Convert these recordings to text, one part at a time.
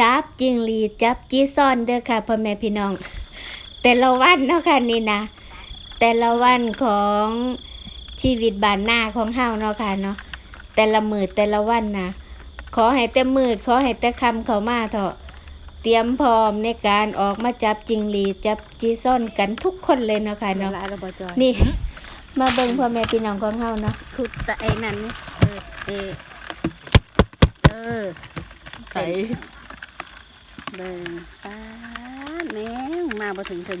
จับจิงหรีดจับจีซ่อนเด้อค่ะพ่อแม่พี่น้อง แต่ละวันเนาะค่ะนี่นะ แต่ละวันของชีวิตบ้านหน้าของเฮาเนาะค่ะเนาะแต่ละมือแต่ละวันนะขอให้แต่มืดขอให้แต่คำเข้ามาเถอะเตรียมพร้อมในการออกมาจับจิงหรีดจับจีซ่อนกันทุกคนเลยเนาะค่ะเนาะเนาะละระบจอยนี่ มาเบิ่งพ่อแม่พี่น้องของเฮาเนาะขุดตะไอ้นั่นนี่เออเออเออใส่ เบิ่งป้าดแม่งมาบ่ถึงถึง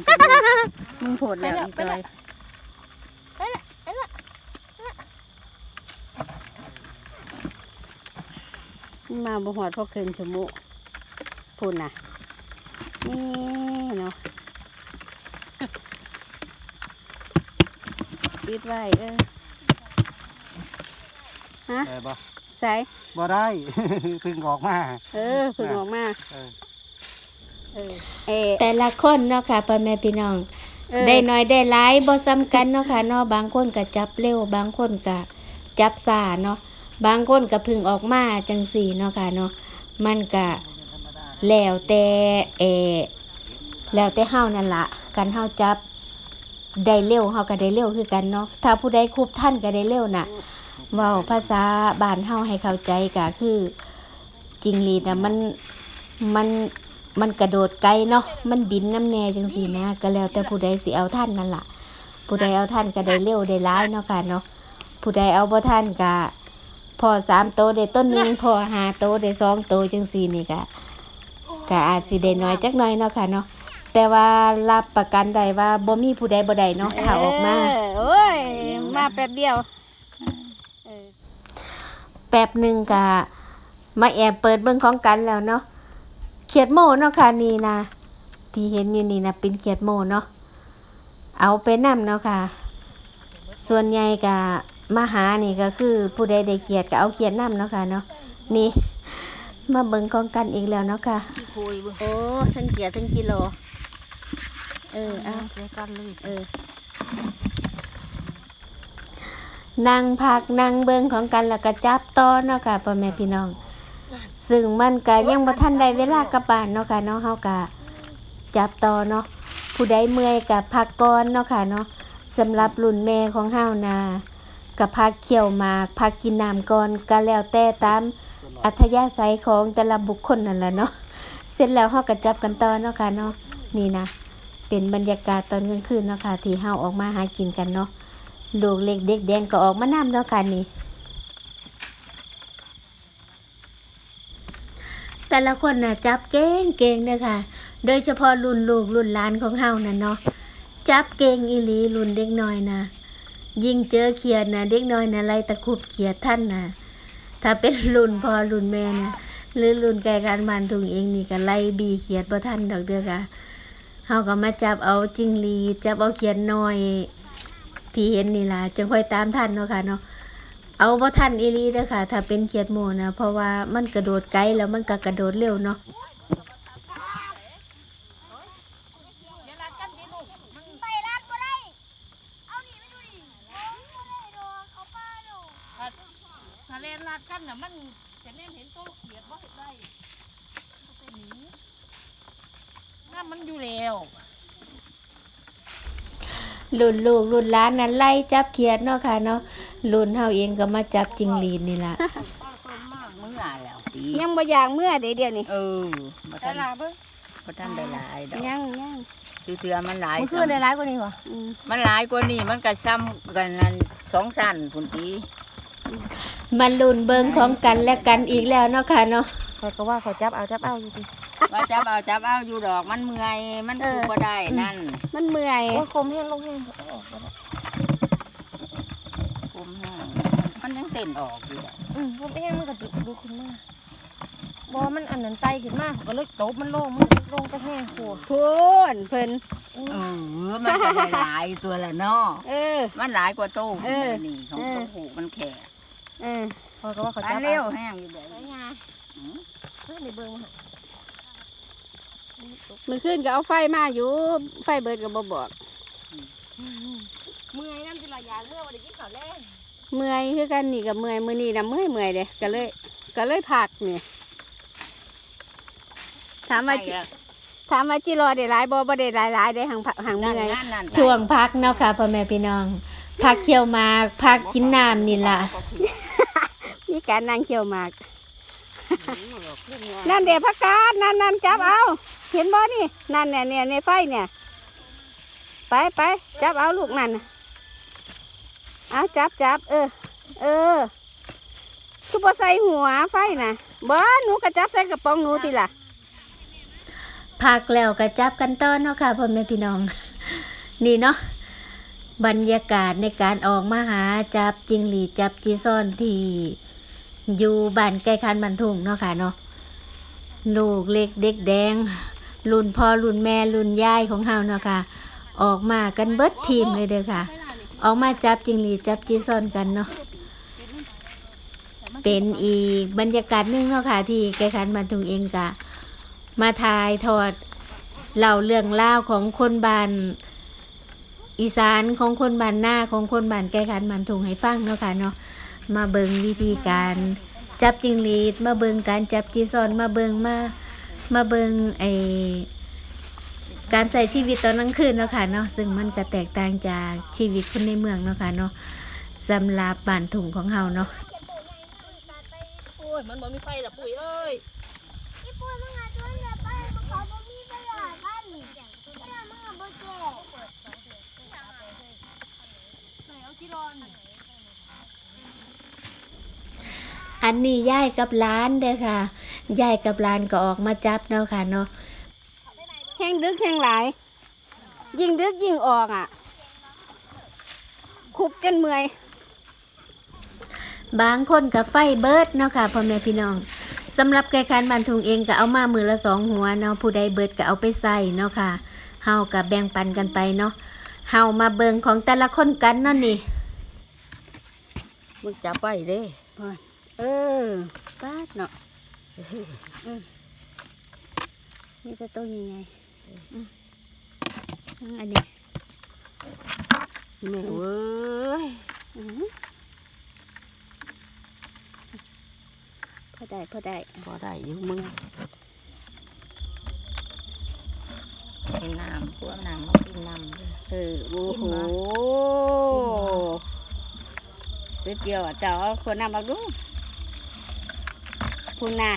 มึงโผดแล้วอีจอยมึงมาบ่หอดพอเกินชั่วโมงพูดน่ะนี่เนาะปิดไว้เออฮะได้บ่ใส่บ่ได้เพึ่งออกมา เออฝึกออกมา เออเออเออแต่ละคนเนาะค่ะพ่อแม่พี่น้อง เออ ได้น้อยได้หลายบ่ซ้ำกันเนาะค่ะเนาะบางคนก็จับเร็ว บางคนก็จับซ่าเนาะบางคนก็เพึ่งออกมาจังสี่เนาะค่ะเนาะมันก็แล้วแต่เออแล้วแต่เฮานั่นละกันเฮาจับได้เร็วเฮาก็ได้เร็วคือกันเนาะถ้าผู้ใดคุบท่านก็ได้เร็วน่ะเว้าภาษาบ้านเฮาให้เข้าใจก็คือจิงหรีดน่ะมันมัน มันกระโดดไกลเนาะมันบินน้ำแน่จังสีนะ ก็แล้วแต่ผู้ใดสิเอาท่านนั่นล่ะ ผู้ใดเอาท่านก็ได้เร็วได้ร้ายเนาะค่ะเนาะผู้ใดเอาบ่ท่านก็พอสามโตได้ต้นหนึ่งพอห้าโตได้สองโตจังสีนี่ก็ก็อาจสิได้น้อยจักหน้อยเนาะค่ะเนาะแต่ว่ารับประกันได้ว่าบ่มีผู้ใดบ่ได้เนาะถ้าออกมาเโอ้ยมาแป๊บเดียวเออแป๊บหนึ่งก็มาแอบเปิดเบิ่งของกันแล้วเนาะ เขียดโมเนาะค่ะนี่นะที่เห็นอยู่นี่นะเป็นเขียดโมเนาะเอาไปนำเนาะค่ะ ส่วนใหญ่ก็มาหานี่ก็คือผู้ใดได้เขียดก็เอาเขียดนำเนาะค่ะเนาะนี่มาเบิ่งของกันอีกแล้วเนาะค่ะคุยเบิ่งโอ้ทั้งเกียร์ทั้งกิโลเออเอาใส่กันเลยเออนั่งพักนั่งเบิ่งของกันแล้วก็จับต่อเนาะค่ะพ่อแม่พี่น้อง ซึ่งมันก็ยังบ่ทันได้เวลากลับบ้านเนาะค่ะเนาะเฮาก็จับต่อเนาะผู้ใดเมื่อยก็พักก่อนเนาะค่ะเนาะสำหรับรุ่นแม่ของเฮานะก็พักเคี่ยวหมากพักกินน้ำก่อนก็แล้วแต่ตามอัธยาศัยของแต่ละบุคคลนั่นแหละเนาะเสร็จแล้วเฮาก็จับกันต่อเนาะค่ะเนาะนี่นะเป็นบรรยากาศตอนกลางคืนเนาะค่ะที่เฮาออกมาหากินกันเนาะลูกเล็กเด็กแดงก็ออกมาน้ำแล้วกันนี่ แต่ละคนน่ะจับเก่งเก่งเด้อค่ะ โดยเฉพาะรุ่นลูกรุ่นหลานของเฮานั่นเนาะจับเก่งอีหลีรุ่นเด็กน้อยนะยิ่งเจอเขียดนะเด็กน้อยนะไล่ตะคุบเขียดท่านนะถ้าเป็นรุ่นพ่อรุ่นแม่นะหรือรุ่นแก่การบ้านทุงเองนี่ก็ไล่บีเขียดบ่ทันดอกเด้อค่ะเฮาก็มาจับเอาจิงหรีจับเอาเขียดน้อย ที่เห็นนี่ล่ะจึงค่อยตามทันเนาะค่ะเนาะ เอาบ่ทันอีลีเด้อค่ะ ถ้าเป็นเขียดโมนะ เพราะว่ามันกระโดดไกลแล้วมันก็กระโดดเร็วเนาะถ้าเล่นลาดกันน่ะมันจะแน่เห็นโตเขียดบ่เห็นได้นีน้ำมันอยู่แล้วรุ่นลูกรุ่นหลานนั้นไล่จับเขียดเนาะค่ะเนาะ รุ่นเฮาเองก็มาจับจิงหรีดนี่ล่ะเมื่อแล้วตียังบ่อยากเมื่อเดี๋ยวเดียวนี่เออบ่ทันลาเบิ่งบ่ทันได้หลายดอกยังยังคือเทื่อมันหลายมันคือได้หลายกว่านี้บ่อืมมันหลายกว่านี้มันก็ซ้ำกันนั่นสองสั้นพุ่นตีมารุ่นเบิงของกันและกันอีกแล้วเนาะค่ะเนาะเขาก็ว่าเขาจับเอาจับเอาอยู่ดิว่าจับเอาจับเอาอยู่ดอกมันเมื่อยมันเออคูบ่ได้นั่น มันเมื่อยว่าคมแห้งลงแห้งเอาออกแล้วนะ คุ มแห้งมันยังเต้นออกอยู่อกอืมคมแห้งมันก็ดูดูขึ้นมาบอมันอันนั้นไตขึ้นมาก็เลยตบมันลงมันลงไปแห้งโคตรพูนเพิ่น เออมันก็ได้หลายตัวละเนาะเออ มันหลายกว่าตู้เออ นี่ของเออตู้หูมันแข็งเออพอก็ว่าเขาจับเลี้ยวแห้งอยู่เด้อเฮ้ยในเบิ้งมามันขึ้นก็เอาไฟมาอยู่ ไฟเบิดก็บ่บอก อยน้ำจิระยาเมื่อวันเด็กกินข้าวแรงเมื่อยคือกันนี่กับเมื่อยมื้อนี้นะเมื่อยเมื่อยเด้ก็เลยก็เลยพักนี่ถามว่าจิถามว่าจิรอได้หลายบ่บ่ได้หลายหลายได้หังผักหังนั่นเมื่อยนั่นนั่นช่วงพักเนาะค่ะพ่อแม่พี่น้องพักเคี่ยวหมากพักกินน้ำนี่ล่ะมีการนั่งเคี่ยวหมากนั่นเดี๋ยวพักกาดนั่นนั่นจับเอาเห็นบ่นี่ นั่นเนี่ยเนี่ยในไฟเนี่ย ไปไปจับเอาลูกนั่นน่ะเอาจับจับเออ เออ คือบ่ใส่หัวไฟนะบ่หนูก็จับใส่กระป๋องหนูทีละพักแล้วก็จับกันต้อนเนาะค่ะพ่อแม่พี่น้อง นี่เนาะบรรยากาศในการออกมาหาจับจิงหรีจับจีซ่อนที่อยู่บ้านใกล้คันบันทุงเนาะค่ะเนาะลูกเล็กเด็กแดงรุ่นพ่อรุ่นแม่รุ่นยายของเฮาเนาะค่ะ ออกมากันเบิดทีมเลยเด้อค่ะ ออกมาจับจิงหรีดจับจีซ่อนกันเนาะเป็นอีกบรรยากาศนึงเนาะค่ะ ที่ใกล้คันบันทุงเองกะ มาถ่ายทอดเล่าเรื่องเล่าของคนบ้านอีสานของคนบ้านหน้าของคนบ้านแกขันมันถุงให้ฟังเนาะค่ะเนาะมาเบิงวิธีการจับจิงหรีดมาเบิงการจับจีซอนมาเบิงมามาเบิงไอ การใส่ชีวิตตอนกลางคืนเนาะค่ะเนาะซึ่งมันก็แตกต่างจากชีวิตคนในเมืองเนาะค่ะเนาะสำหรับบ้านถุงของเฮาเนาะโอ้ยมันบ่มีไฟละปุ๋ยเอ้ยพี่ปุ้ยมึงอะช่วยเหลือไปมึงขอบ่มีเวลาบ้านนี่เนี่ยมึงอะบ่แก่อันนี้ยายกับหล้านเด้อค่ะยายกับหลานก็ออกมาจับเนาะค่ะเนาะแห้งดึกแห้งหลาย ยิ่งดึกยิ่งออกอะ คุบจนเมื่อย บางคนกับไฟเบิดเนาะค่ะพ่อแม่พี่น้องสำหรับไก่คันบันทุงเองก็เอามามือละสองหัวเนาะผู้ใดเบิดก็เอาไปใส่เนาะค่ะเฮากับแบ่งปันกันไปเนาะเฮามาเบิงของแต่ละคนกันเนาะนี่มึงจับไปเด้เออป้าดเนาะอืมนี่จะตัวยังไงอืม อันนี้แม่เว้ยอืมพอได้พอได้พอได้อยู่มึงกินน้ำพวกน้ำมากินน้ำเด้อเออโอ้โหกินมาสุดเดียวอะเจ้าเอาคนนำมาดูคุณน่ะ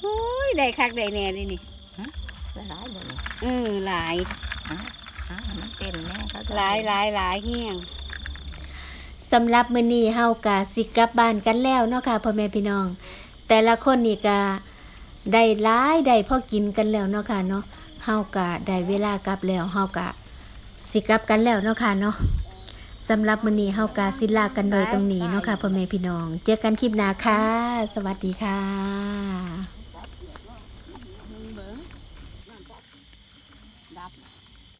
โอ้ยได้คักได้แน่ดินี่ หลายบ่นี่เออหลายอะมันเต้นแน่เขาจะหลายหลายหลายเฮี้ยงสำหรับมื้อนี้เฮากะสิกลับบ้านกันแล้วเนาะค่ะพ่อแม่พี่น้อง แต่ละคนนี่ก็ได้หลายได้พอกินกันแล้วเนาะค่ะเนาะเฮากะได้เวลากลับแล้วเฮากะสิกลับกันแล้วเนาะค่ะเนาะสำหรับมื้อนี้เฮากะสิลากันโดยตรงนี้เนาะค่ะพ่อแม่พี่น้อง เจอกันคลิปหน้าค่ะ สวัสดีค่ะ